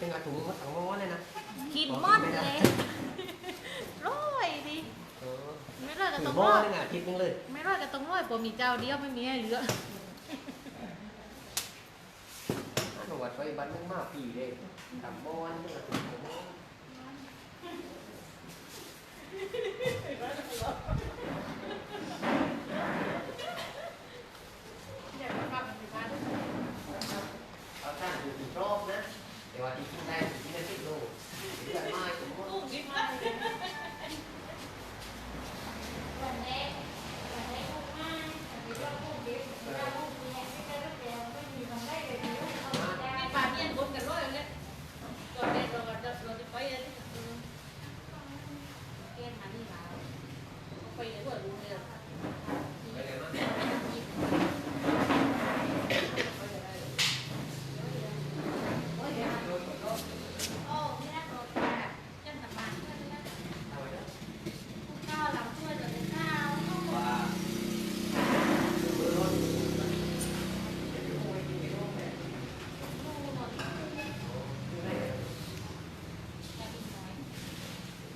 เป็นอาถุงมาถังม้อนเลยนะกินหมดเลยร้อยดิเออไม่ร้อยก็ถืต้อองหม้อร้อยนึงอะทิศนึงเลยไม่ร้อยก็ต้องร้อยผมมีเจ้าเดียวไม่มีให้เหลือหนวดไฟบันนึงมากปีเลยทำม้อนนี่อาถุงของม้อน เอาท่านอยู่ถึงรอบนะ แต่ ว่าที่ได้ที่ได้ที่โลเดือดมากผมว่า วันเล็กวันเล็กลูกมากแต่ว่าลูกเด็กเวลาลูกเลี้ยงไม่ได้ลูกเลี้ยงไม่มีทำได้เลยลูกเอาได้ นี่ปลาเนี่ยคนกันร้อยเลยก่อนเด็กเราก็เราจะไปเลยเกณฑ์มานี่แล้วไปเลยด้วยรู้เลย ไปเลยมั้ย โอ้ไม่ได้โปรดค่ะ จังหวัดบ้าน เอาไว้นะ ข้าวหลังช่วยจะเป็นข้าว ว่าเบอร์รถเดี๋ยวไปกินในโรงแรมอยู่ไหนอะ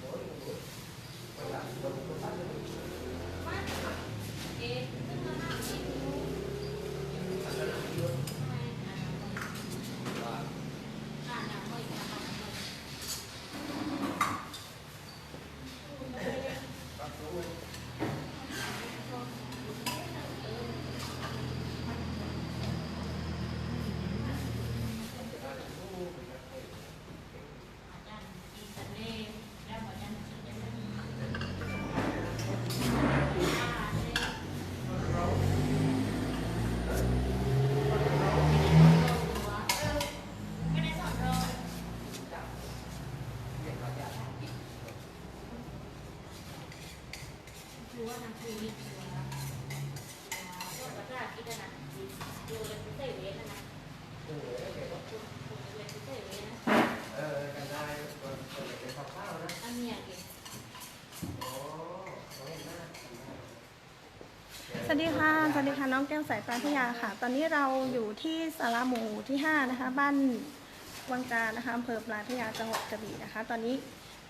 โอ้ยโอ้ยไปหลังบนบนบ้านเลย เอ๊ะ ลักษณะที่รถว่า รับรู้ไว้เรียกว่าญาติ รู้ว่าทางคลินิกตัวนะตัวประกาศที่จะนะดูเลยพิเศษเลยนะ เออเดี๋ยวก็ คุณเลยพิเศษเลยนะ เออกันได้ก่อนก่อนจะเป็นข้าวๆนะ อันเนี้ยเอง อ๋อน้องเห็นหน้า สวัสดีค่ะ สวัสดีค่ะน้องแก้วสายปราทยาค่ะ ตอนนี้เราอยู่ที่สาราหมู่ที่ 5 นะคะ บ้านวังจานะคะอำเภอปราทยาจังหวัดกระบี่นะคะ ตอนนี้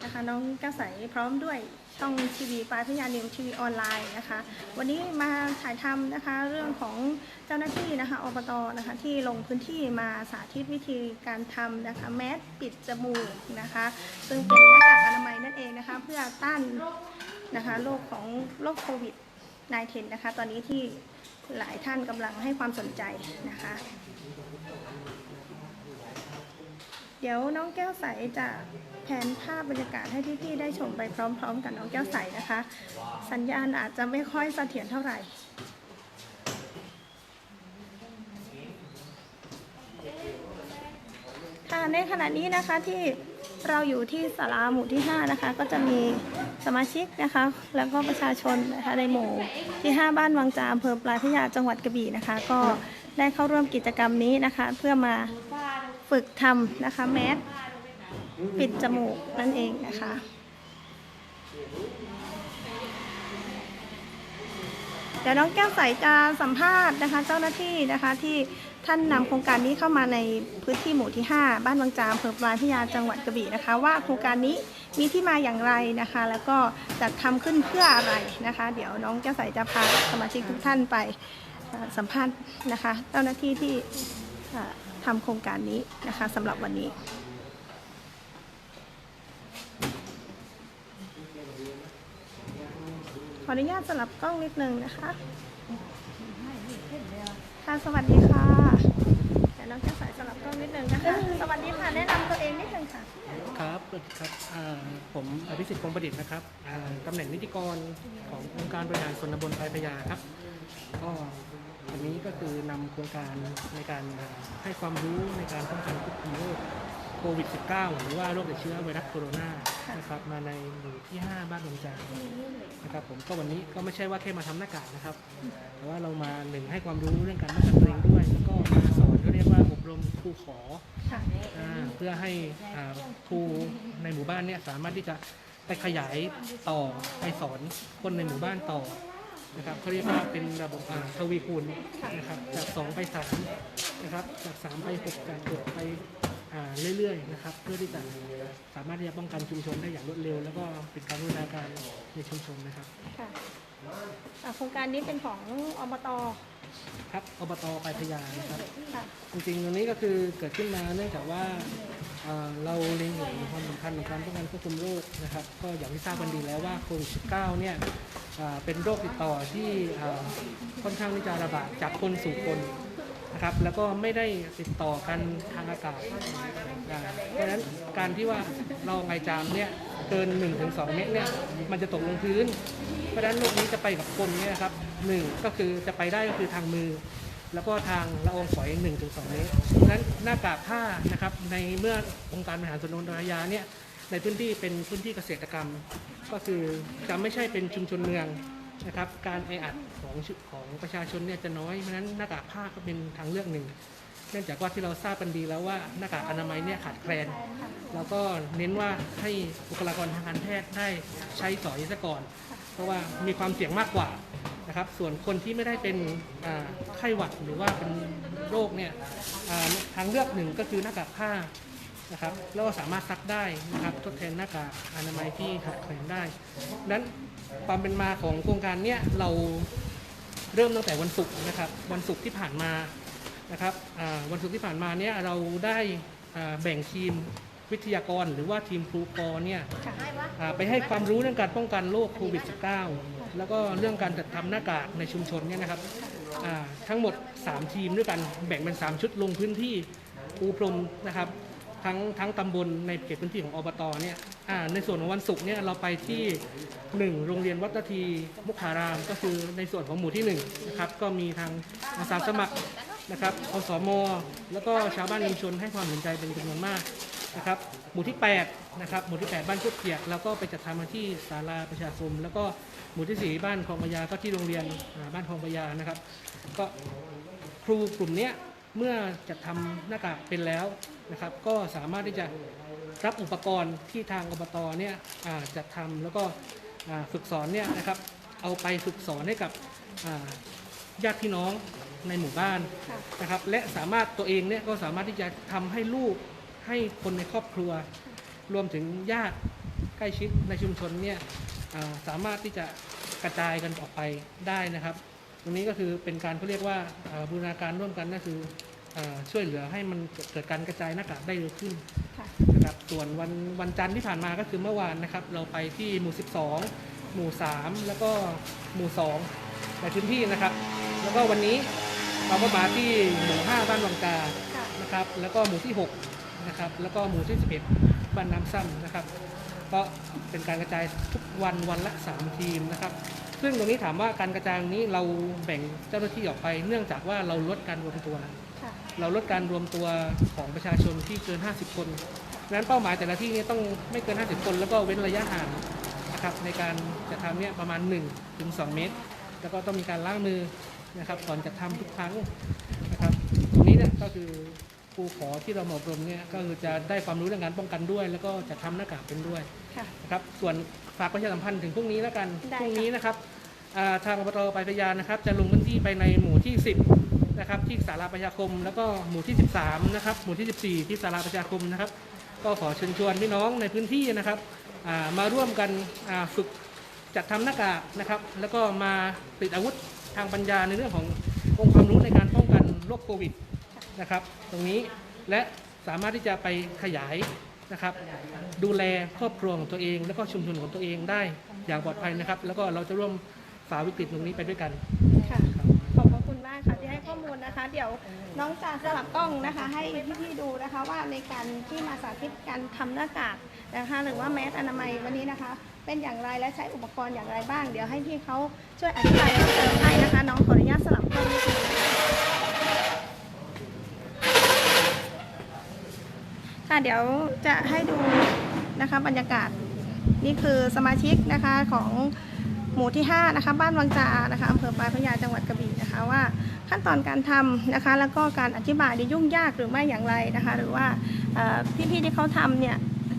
นะคะน้องแก้วใสพร้อมด้วยช่องทีวีปราทยานิวทีวีออนไลน์นะคะ วันนี้มาถ่ายทำนะคะเรื่องของเจ้าหน้าที่นะคะอบตนะคะที่ลงพื้นที่มาสาธิตวิธีการทำนะคะแมสปิดจมูกนะคะ ซึ่งเป็นหน้ากากอนามัยนั่นเองนะคะ เพื่อต้านนะคะโรคของโรคโควิด 19นะคะ ตอนนี้ที่หลายท่านกำลังให้ความสนใจนะคะ เดี๋ยวน้องแก้วใสจะแผนภาพบรรยากาศให้พี่ๆได้ชมไปพร้อม ๆ กับน้องแก้วใสนะคะ สัญญาณอาจจะไม่ค่อยเสถียรเท่าไหร่ค่ะในขณะนี้นะคะที่เราอยู่ที่สาราหมู่ที่ 5 นะคะ ก็จะมี สมาชิกนะคะ แล้วก็ประชาชนนะคะในหมู่ที่ 5 บ้านวังจามอำเภอปลายพระยาจังหวัดกระบี่นะคะ ก็ได้เข้าร่วมกิจกรรมนี้นะคะ เพื่อมาฝึกทำนะคะแมสปิดจมูกนั่นเองนะคะ เดี๋ยวน้องแก้วใสจะสัมภาษณ์นะคะ เจ้าหน้าที่นะคะที่ท่านนำโครงการนี้เข้ามาในพื้นที่หมู่ที่ 5 บ้านวังจามอำเภอปลายพระยาจังหวัดกระบี่นะคะ ว่าโครงการนี้มีที่มาอย่างไรนะคะ แล้วก็จัดทำขึ้นเพื่ออะไรนะคะ เดี๋ยวน้องแก้วใสจะพาสมาชิกทุกท่านไปสัมภาษณ์นะคะ เจ้าหน้าที่ที่ทำโครงการนี้นะคะสำหรับวันนี้ ขออนุญาตสลับกล้องนิดนึงนะคะค่ะสวัสดีค่ะเดี๋ยวน้องแก้วสายสลับกล้องนิดนึงนะคะ สวัสดีค่ะ แนะนำตัวเองนิดนึงค่ะ ครับสวัสดีครับอ่าผมอภิสิทธิ์คงประดิษฐ์นะครับอ่าตำแหน่งนิติกรขององค์การบริหารส่วนตำบลปลายพยาครับ ก็วันนี้ก็คือนำโครงการในการอ่าให้ความรู้ในการป้องกันควบคุมโรคโควิด -19 หรือว่าโรคติดเชื้อไวรัสโคโรนา นะครับมาในหมู่ที่ 5 บ้านดงจานนะครับผมก็วันนี้ก็ไม่ใช่ว่าแค่มาทำหน้ากากนะครับ แต่ว่าเรามาหนึ่งให้ความรู้เรื่องการป้องกันตัวเองด้วย แล้วก็มาสอนเขาเรียกว่าอบรมครูขอค่ะอ่าเพื่อให้อ่าครูในหมู่บ้านเนี่ยสามารถที่จะไปขยายต่อไปสอนคนในหมู่บ้านต่อนะครับเขาเรียกว่าเป็นระบบอ่าทวีคูณนะครับจาก 2 ไป 3 นะครับ จาก 3 ไป 6 จาก6ไปอ่า เรื่อยๆนะครับเพื่อที่จะสามารถที่จะป้องกันชุมชนได้อย่างรวดเร็ว แล้วก็เป็นการบูรณาการในชุมชนนะครับค่ะอ่าโครงการนี้เป็นของอบตครับอบตปลายพระยานะครับค่ะจริงๆตรงนี้ก็คือเกิดขึ้นมาเนื่องจากว่าเอ่อเราเล็งเห็นถึงความสำคัญของการป้องกันควบคุมโรคนะครับ ก็อย่างที่ทราบกันดีแล้วว่าโควิด -19 เนี่ยอ่าเป็นโรคติดต่อที่อ่าค่อนข้างที่จะระบาดจากคนสู่คน นะครับแล้วก็ไม่ได้ติดต่อกันทางอากาศอ่าเพราะฉะนั้นการที่ว่าเราไงจามเนี่ยเกิน 1-2 เมตรเนี่ยมันจะตกลงพื้น เพราะฉะนั้นโรคนี้จะไปกับคนเนี่ยครับหนึ่งก็คือจะไปได้ก็คือทางมือ แล้วก็ทางละอองฝอย 1-2 เมตรเพราะฉะนั้นหน้ากากผ้านะครับในเมื่อองค์การบริหารส่วนตำบลระยาเนี่ยในพื้นที่เป็นพื้นที่เกษตรกรรม ก็คือจะไม่ใช่เป็นชุมชนเมือง นะครับ การแออัดของของประชาชนเนี่ยจะน้อยเพราะฉะนั้นหน้ากากผ้าก็เป็นทางเลือกหนึ่ง เนื่องจากว่าที่เราทราบกันดีแล้วว่าหน้ากากอนามัยเนี่ยขาดแคลน แล้วก็เน้นว่าให้บุคลากรทางการแพทย์ได้ใช้สอยซะก่อน เพราะว่ามีความเสี่ยงมากกว่านะครับ ส่วนคนที่ไม่ได้เป็นไข้หวัดหรือว่าเป็นโรคเนี่ยทางเลือกหนึ่งก็คือหน้ากากผ้านะครับแล้วก็สามารถซักได้นะครับทดแทนหน้ากากอนามัยที่ขาดแคลนได้ดังนั้น ความเป็นมาของโครงการเนี้ยเราเริ่มตั้งแต่วันศุกร์นะครับ วันศุกร์ที่ผ่านมานะครับวันศุกร์ที่ผ่านมาเนี่ยเราได้แบ่งทีมวิทยากรหรือว่าทีมครูกอเนี่ยไปให้ความรู้เรื่องการป้องกันโรคโควิด -19 แล้วก็เรื่องการจัดทำหน้ากากในชุมชนเนี่ยนะครับทั้งหมด 3 ทีมด้วยกันแบ่งเป็น 3 ชุดลงพื้นที่ปูพรมนะครับ ทั้งทั้งตำบลในเขตพื้นที่ของอบตเนี่ย อ่าในส่วนของวันศุกร์เนี่ยเราไปที่1โรงเรียนวัดตะทีมุขาราม ก็คือในส่วนของหมู่ที่1นะครับก็มีทางอาสาสมัครนะครับอสมแล้วก็ชาวบ้านชุมชนให้ความสนใจเป็นจำนวนมากนะครับหมู่ที่8นะครับหมู่ที่ 8 บ้านกุดเกียกแล้วก็ไปจัดทำมาที่ศาลาประชาคมแล้วก็หมู่ที่ 4 บ้านคลองพญาก็ที่โรงเรียนบ้านคลองพญานะครับ ก็ครูกลุ่มเนี้ยเมื่อจัดทำหน้ากากเป็นแล้วนะครับ ก็สามารถที่จะ รับอุปกรณ์ที่ทางอบตเนี่ยจัดทำแล้วก็ฝึกสอนเนี่ยนะครับเอาไปฝึกสอนให้กับญาติพี่น้องในหมู่บ้านนะครับ และสามารถตัวเองเนี่ยก็สามารถที่จะทำให้ลูกให้คนในครอบครัว รวมถึงญาติใกล้ชิดในชุมชนเนี่ยสามารถที่จะกระจายกันออกไปได้นะครับ ตรงนี้ก็คือเป็นการเขาเรียกว่าบูรณาการร่วมกันก็คือช่วยเหลือให้มันเกิดการกระจายหน้ากากได้เร็วขึ้น นะครับส่วนวันวันจันทร์ที่ผ่านมาก็คือเมื่อวานนะครับ เราไปที่หมู่ 12 หมู่ 3 แล้วก็หมู่ 2 ในพื้นที่นะครับ แล้วก็วันนี้เราก็มาที่หมู่ 5 บ้านวังกาค่ะนะครับ แล้วก็หมู่ที่ 6 นะครับ แล้วก็หมู่ที่ 11 บ้านน้ำซ้ำนะครับ ก็เป็นการกระจายทุกวันวันละ 3 ทีมนะครับซึ่งตรงนี้ถามว่าการกระจายนี้เราแบ่งเจ้าหน้าที่ออกไป เนื่องจากว่าเราลดการรวมตัวค่ะเราลดการรวมตัวของประชาชนที่เกิน 50 คน ดังนั้นเป้าหมายแต่ละที่เนี้ต้องไม่เกิน 50 คนแล้วก็เว้นระยะห่างนะครับในการจะทำเนี่ยประมาณ1ถึง2เมตร แล้วก็ต้องมีการล้างมือนะครับก่อนจะทำทุกครั้งนะครับตรงนี้เนี่ยก็คือครูขอที่เรามาอบรมเนี่ยก็คือจะได้ความรู้เรื่องการป้องกันด้วย แล้วก็จะทำหน้ากากเป็นด้วยค่ะ นะครับส่วนฝากประชาสัมพันธ์ถึงพรุ่งนี้แล้วกันได้พรุ่งค่ะนี้นะครับอ่าทางอบตไปลายพระยานะครับ จะลงพื้นที่ไปในหมู่ที่ 10นะครับที่ศาลาประชาคม แล้วก็หมู่ที่ 13นะครับหมู่ที่ 14 ที่ศาลาประชาคมนะครับ ก็ขอเชิญชวนพี่น้องในพื้นที่นะครับมาร่วมกันฝึกจัดทำหน้ากากนะครับ แล้วก็มาติดอาวุธทางปัญญาในเรื่องขององค์ความรู้ในการป้องกันโรคโควิดนะครับ ตรงนี้และสามารถที่จะไปขยายนะครับ ดูแลครอบครัวของตัวเอง แล้วก็ชุมชนของตัวเองได้อย่างปลอดภัยนะครับ แล้วก็เราจะร่วมฝ่าวิกฤตตรงนี้ไปด้วยกันค่ะ ข้อมูลนะคะ เดี๋ยวน้องจะสลับกล้องนะคะ ให้พี่ๆดูนะคะว่าในการที่มาสาธิตการทำหน้ากากนะคะหรือว่าแมสอนามัยวันนี้นะคะ เป็นอย่างไรและใช้อุปกรณ์อย่างไรบ้าง เดี๋ยวให้พี่เขาช่วยอธิบายเพิ่มเติมให้นะคะ น้องขออนุญาตสลับกล้องนิดนึงค่ะเดี๋ยวจะให้ดูนะคะบรรยากาศนี่คือสมาชิกนะคะของ หมู่ที่ 5 นะคะ บ้านวังจานะคะอำเภอปลายพระยาจังหวัดกระบี่นะคะว่า ขั้นตอนการทำนะคะ แล้วก็การอธิบายได้ยุ่งยากหรือไม่อย่างไรนะคะ หรือว่าพี่ๆที่เขาทำเนี่ย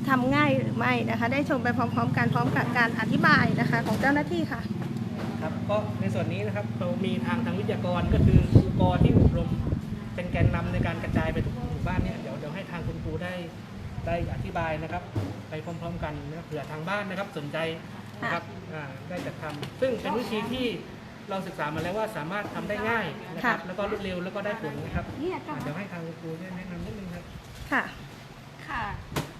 ทำง่ายหรือไม่นะคะ ได้ชมไปพร้อม ๆ กันพร้อมกับการอธิบายนะคะของเจ้าหน้าที่ค่ะครับก็ในส่วนนี้นะครับเรามีทางทางวิทยากรก็คือครูกอที่อบรมเป็นแกนนำในการกระจายไปทุกหมู่บ้านเนี่ยเดี๋ยวเดี๋ยวให้ทางคุณครูได้ได้อธิบายนะครับ ไปพร้อม ๆ กันนะเผื่อทางบ้านนะครับสนใจ นะครับอ่าได้จัดทำซึ่งเป็นวิธีที่เราศึกษามาแล้วว่าสามารถทำได้ง่ายนะครับแล้วก็รวดเร็วแล้วก็ได้ผลนะครับเนี่ยอ่าเดี๋ยวให้ทางครูช่วยแนะนำนิดนึงครับ ค่ะ ค่ะ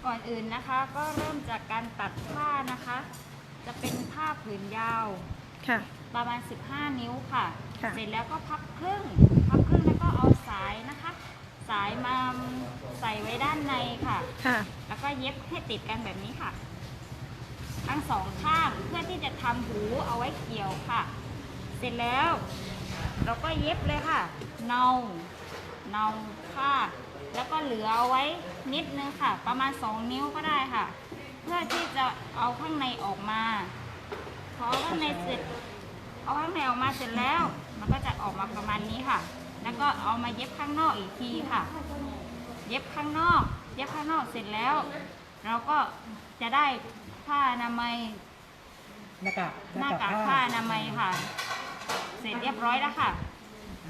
ก่อนอื่นนะคะก็เริ่มจากการตัดผ้านะคะ จะเป็นผ้าผืนยาว ค่ะ ประมาณ 15 นิ้วค่ะ ค่ะ เสร็จแล้วก็พับครึ่ง พับครึ่งแล้วก็เอาสายนะคะ สายมาใส่ไว้ด้านในค่ะ ค่ะ แล้วก็เย็บให้ติดกันแบบนี้ค่ะ ทั้งสองข้างเพื่อที่จะทำหูเอาไว้เกี่ยวค่ะ เสร็จแล้ว เราก็เย็บเลยค่ะ เนาเนาผ้าแล้วก็เหลือเอาไว้นิดนึงค่ะ ประมาณ 2 นิ้วก็ได้ค่ะ เพื่อที่จะเอาข้างในออกมาพอข้างในเสร็จเอาข้างในออกมาเสร็จแล้ว มันก็จะออกมาประมาณนี้ค่ะ แล้วก็เอามาเย็บข้างนอกอีกทีค่ะ เย็บข้างนอก เย็บข้างนอกเสร็จแล้ว เราก็จะได้ ผ้าอนามัยหน้ากากหน้ากากผ้าอนามัยค่ะ เสร็จเรียบร้อยแล้วค่ะ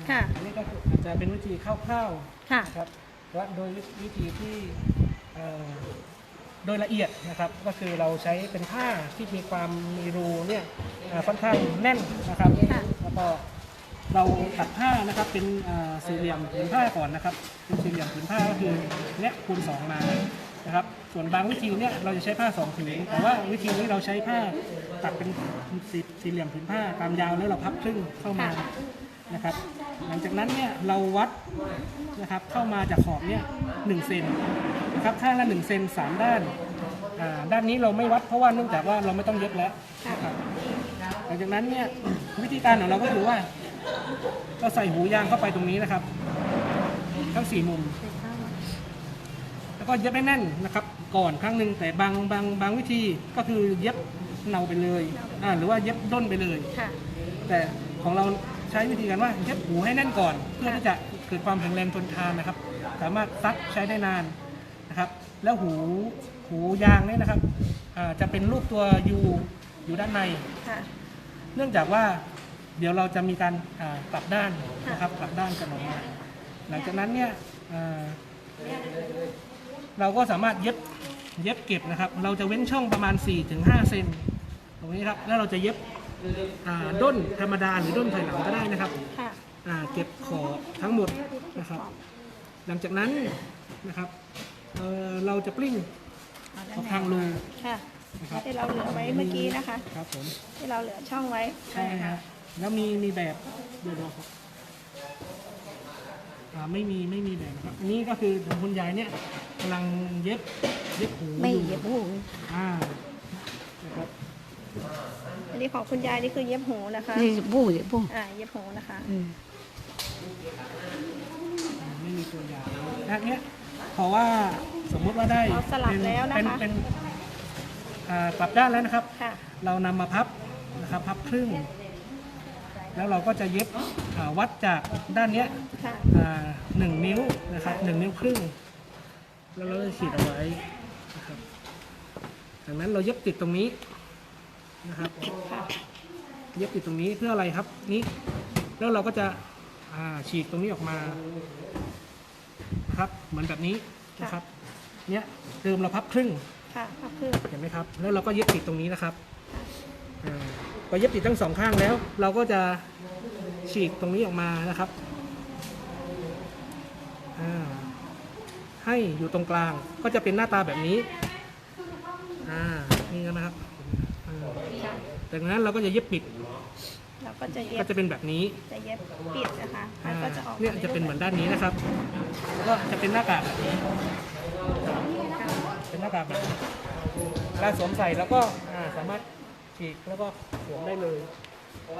ค่ะ อันนี้ก็อาจจะเป็นวิธีคร่าวๆค่ะนะครับว่าโดยวิธีที่เอ่อโดยละเอียดนะครับ ก็คือเราใช้เป็นผ้าที่มีความมีรูเนี่ยเอ่อค่อนข้างแน่นนะครับ ค่ะ แล้วก็เราตัดผ้านะครับเป็นเอ่อสี่เหลี่ยมผืนผ้าก่อนนะครับ เป็นสี่เหลี่ยมผืนผ้าก็คือเนี่ยคูณสองมานะครับ ส่วนบางวิธีเนี่ยเราจะใช้ผ้าสองผืนแต่ว่าวิธีนี้เราใช้ผ้าตัดเป็นสี่สี่เหลี่ยมผืนผ้าตามยาวแล้วเราพับครึ่งเข้ามานะครับ หลังจากนั้นเนี่ยเราวัดนะครับเข้ามาจากขอบเนี่ยหนึ่งเซนนะครับข้างละหนึ่งเซนสามด้านอ่าด้านนี้เราไม่วัดเพราะว่าเนื่องจากว่าเราไม่ต้องเย็บแล้วนะครับหลังจากนั้นเนี่ยวิธีการของเราก็คือว่าเราใส่หูยางเข้าไปตรงนี้นะครับ ทั้งสี่มุม แล้วก็เย็บให้แน่นนะครับ ก่อนครั้งหนึ่งแต่บางบางบางวิธีก็คือเย็บเนาไปเลยอ่าหรือว่าเย็บด้นไปเลย ค่ะ แต่ของเราใช้วิธีการว่าเย็บหูให้แน่นก่อน เพื่อที่จะเกิดความแข็งแรงทนทานนะครับ สามารถซักใช้ได้นานนะครับ แล้วหูหูยางเนี่ยนะครับอ่าจะเป็นรูปตัวยูอยู่ด้านใน ค่ะ เนื่องจากว่าเดี๋ยวเราจะมีการอ่ากลับด้านนะครับกลับด้านกันออกมาหลังจากนั้นเนี่ยอ่า เราก็สามารถเย็บเย็บเก็บนะครับ เราจะเว้นช่องประมาณ 4-5 เซนตรงนี้ครับ แล้วเราจะเย็บอ่าด้นธรรมดาหรือด้นถอยหลังก็ได้นะครับค่ะอ่าเก็บขอบทั้งหมดนะครับ หลังจากนั้นนะครับเอ่อเราจะปลิ้งออกทางรูค่ะนะครับที่เราเหลือไว้เมื่อกี้นะคะครับผมที่เราเหลือช่องไว้ใช่ครับแล้วมีมีแบบเดี๋ยวดูครับอ่าไม่มีไม่มีแบบนะครับอันนี้ก็คือของคุณยายเนี่ยกำลังเย็บเย็บหูไม่อยู่เย็บหูอ่านะครับอันนี้ของคุณยายนี่คือเย็บหูนะคะนี่บู้เดี๋ยวบู้อ่าเย็บหูนะคะอืมอ่าไม่มีตัวยาวนะเนี้ยเพราะว่าสมมุติว่าได้เราสลับเป็นแล้วนะคะเป็นเป็นอ่ากลับด้านแล้วนะครับค่ะเรานำมาพับนะครับพับครึ่ง แล้วเราก็จะเย็บอ่าวัดจากด้านเนี้ยค่ะอ่าหนึ่งนิ้วนะครับหนึ่งนิ้วครึ่ง แล้วเราจะขีดเอาไว้นะครับดังนั้นเราเย็บติดตรงนี้นะครับ เย็บติดตรงนี้เพื่ออะไรครับนี่แล้วเราก็จะอ่าฉีกตรงนี้ออกมานะครับเหมือนแบบนี้นะครับ เนี้ยเดิมเราพับครึ่งค่ะก็คือเห็นไหมครับ แล้วเราก็เย็บติดตรงนี้นะครับอ่าพอเย็บติดทั้งสองข้างแล้ว เราก็จะฉีกตรงนี้ออกมานะครับอ่า ให้อยู่ตรงกลาง ก็จะเป็นหน้าตาแบบนี้อ่านี่นะครับอ่าค่ะจากนั้นเราก็จะเย็บปิดเราก็จะเย็ก็บจะเป็นแบบนี้จะเย็บปิดนะคะมัอ่านก็จะออกเนี่ยจะเป็นเหมือนด้านนี้นะครับ แล้วก็จะเป็นหน้ากากแบบนี้ค่ะเป็นหน้ากากแบบนี้เวลาสวมใส่แล้วก็อ่าสามารถฉีกแล้วก็สวมได้เลย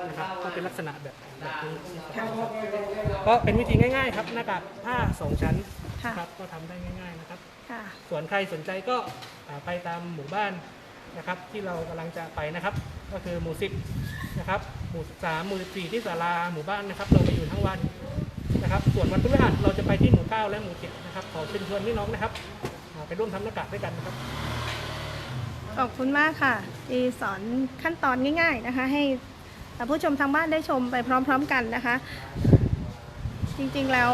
นะครับก็เป็นลักษณะแบบแบบนี้ค่ะก็เป็นวิธีง่าย ๆ ครับหน้ากากผ้าสองชั้น ค่ะ ครับก็ทำได้ง่าย ๆนะครับ ค่ะ ส่วนใครสนใจก็อ่าไปตามหมู่บ้านนะครับ ที่เรากำลังจะไปนะครับ ก็คือหมู่สิบนะครับ หมู่สามหมู่สี่ที่ศาลาหมู่บ้านนะครับ เราจะอยู่ทั้งวันนะครับ ส่วนวันพฤหัสเราจะไปที่หมู่เก้าและหมู่เจ็ดนะครับขอเชิญชวนพี่น้องนะครับอ่าไปร่วมทำหน้ากากด้วยกันนะครับ ขอบคุณมากค่ะที่สอนขั้นตอนง่าย ๆนะคะ ให้ผู้ชมทางบ้านได้ชมไปพร้อม ๆ กันนะคะจ ริงๆแล้ว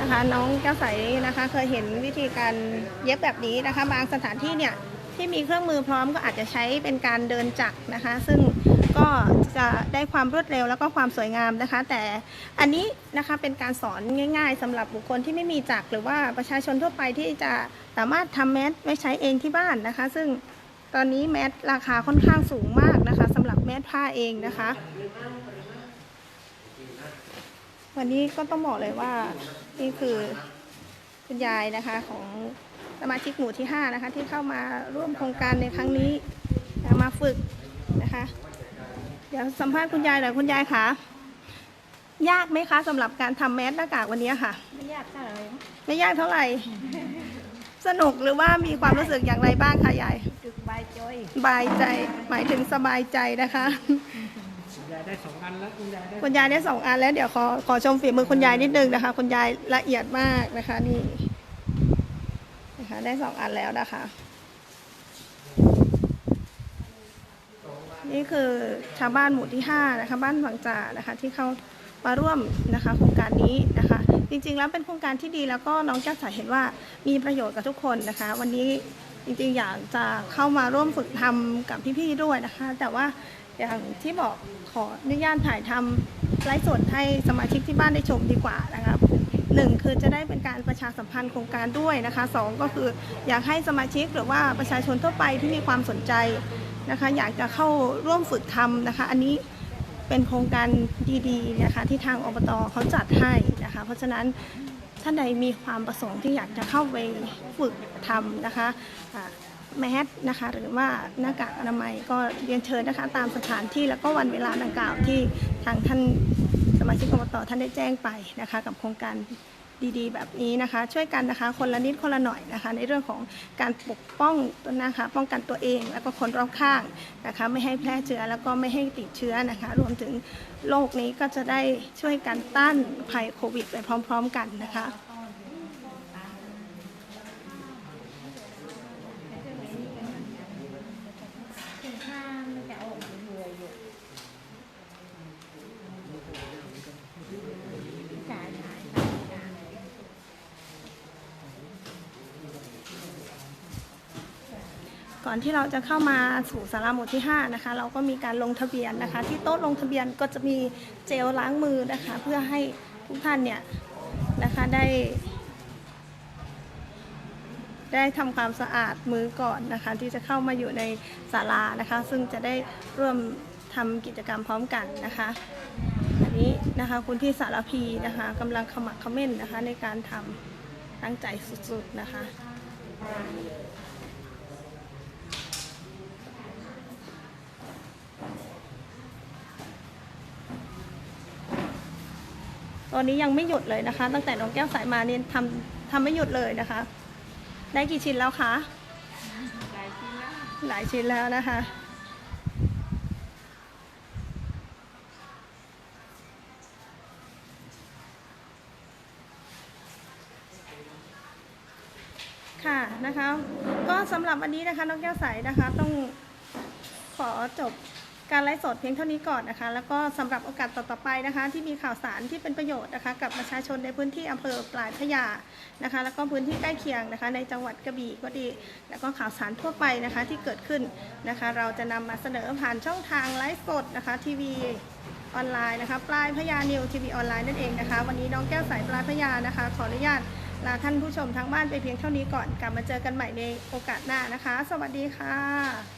นะคะน้องแก้วใสนะคะเคยเห็นวิธีการเย็บแบบนี้นะคะ บางสถานที่เนี่ยที่มีเครื่องมือพร้อมก็อาจจะใช้เป็นการเดินจักรนะคะ ซึ่งก็จะได้ความรวดเร็วแล้วก็ความสวยงามนะคะ แต่อันนี้นะคะเป็นการสอนง่าย ๆสำหรับบุคคลที่ไม่มีจักรหรือว่าประชาชนทั่วไปที่จะสามารถทำแมสไว้ใช้เองที่บ้านนะคะ ซึ่งตอนนี้แมสราคาค่อนข้างสูงมากนะคะสำหรับแมสผ้าเองนะคะ วันนี้ก็ต้องบอกเลยว่านี่คือคุณยายนะคะของสมาชิกหมู่ที่5นะคะที่เข้ามาร่วมโครงการในครั้งนี้นะมาฝึกนะคะ เดี๋ยวสัมภาษณ์คุณยายหน่อยคุณยายคะยากไหมคะสำหรับการทำแมสหน้ากากวันนี้ค่ะ ไม่ยากเท่าไหร่ไม่ยากเท่าไหร่ สนุกหรือว่ามีความรู้สึกอย่างไรบ้างคะยายจุกใบจอยสบายใจหมายถึงสบายใจนะคะคุณ ยายได้สองอันแล้วคุณยายได้คุณยายได้สองอันแล้วเดี๋ยวขอขอชมฝีมือคุณยายนิดนึงนะคะ คุณยายละเอียดมากนะคะนี่นะคะได้สองอันแล้วนะคะ นี่คือชาวบ้านหมู่ที่5นะคะบ้านวังจ่านะคะ ที่เขามาร่วมนะคะโครงการนี้นะคะ จริงๆแล้วเป็นโครงการที่ดีแล้วก็น้องแก้วใสเห็นว่ามีประโยชน์กับทุกคนนะคะ วันนี้จริงๆอยากจะเข้ามาร่วมฝึกทำกับพี่ๆด้วยนะคะ แต่ว่า อย่างที่บอกขออนุญาตถ่ายทำไลฟ์สดให้สมาชิกที่บ้านได้ชมดีกว่านะคะหนึ่งคือจะได้เป็นการประชาสัมพันธ์โครงการด้วยนะคะสองก็คืออยากให้สมาชิกหรือว่าประชาชนทั่วไปที่มีความสนใจนะคะอยากจะเข้าร่วมฝึกทำนะคะ อันนี้เป็นโครงการดีๆนะคะที่ทางอบตเขาจัดให้นะคะ เพราะฉะนั้นท่านใดมีความประสงค์ที่อยากจะเข้าไปฝึกทำนะคะ แมสนะคะ หรือว่าหน้ากากอนามัยก็เรียนเชิญนะคะ ตามสถานที่แล้วก็วันเวลาดังกล่าวที่ทางท่านสมาชิกอบตท่านได้แจ้งไปนะคะ กับโครงการดีๆ แบบนี้นะคะ ช่วยกันนะคะ คนละนิดคนละหน่อยนะคะ ในเรื่องของการปกป้องตัวนะคะ ป้องกันตัวเองแล้วก็คนรอบข้างนะคะ ไม่ให้แพร่เชื้อแล้วก็ไม่ให้ติดเชื้อนะคะ รวมถึงโลกนี้ก็จะได้ช่วยกันต้านภัยโควิด ไปพร้อม ๆ กันนะคะ ข้างมันจะออกมาเหนื่อยอยู่สายหายสายหายก่อนที่เราจะเข้ามาสู่สาราหมู่ที่5นะคะเราก็มีการลงทะเบียนนะคะ ที่โต๊ะลงทะเบียนก็จะมีเจลล้างมือนะคะ เพื่อให้ทุกท่านเนี่ยนะคะได้ ได้ทำความสะอาดมือก่อนนะคะ ที่จะเข้ามาอยู่ในศาลานะคะ ซึ่งจะได้ร่วมทำกิจกรรมพร้อมกันนะคะอันนี้นะคะคุณพี่สารพีนะคะกำลังขมักขม้นนะคะ ในการทำตั้งใจสุดๆนะคะตอนนี้ยังไม่หยุดเลยนะคะ ตั้งแต่น้องแก้วสายมาเนี่ยทำทำไม่หยุดเลยนะคะ ได้กี่ชิ้นแล้วคะหลายชิ้นแล้วนะคะ ค่ะนะคะ ก็สำหรับวันนี้นะคะน้องแก้วใสนะคะต้องขอจบ การไลฟ์สดเพียงเท่านี้ก่อนนะคะ แล้วก็สำหรับโอกาสต่อๆไปนะคะ ที่มีข่าวสารที่เป็นประโยชน์นะคะ กับประชาชนในพื้นที่อำเภอปลายพยานะคะ แล้วก็พื้นที่ใกล้เคียงนะคะ ในจังหวัดกระบี่ก็ดี แล้วก็ข่าวสารทั่วไปนะคะที่เกิดขึ้นนะคะ เราจะนำมาเสนอผ่านช่องทางไลฟ์สดนะคะทีวีออนไลน์นะคะปลายพยานิวทีวีออนไลน์นั่นเองนะคะ วันนี้น้องแก้วใสปลายพยานะคะ ขออนุญาตลาท่านผู้ชมทางบ้านไปเพียงเท่านี้ก่อน กลับมาเจอกันใหม่ในโอกาสหน้านะคะ สวัสดีค่ะ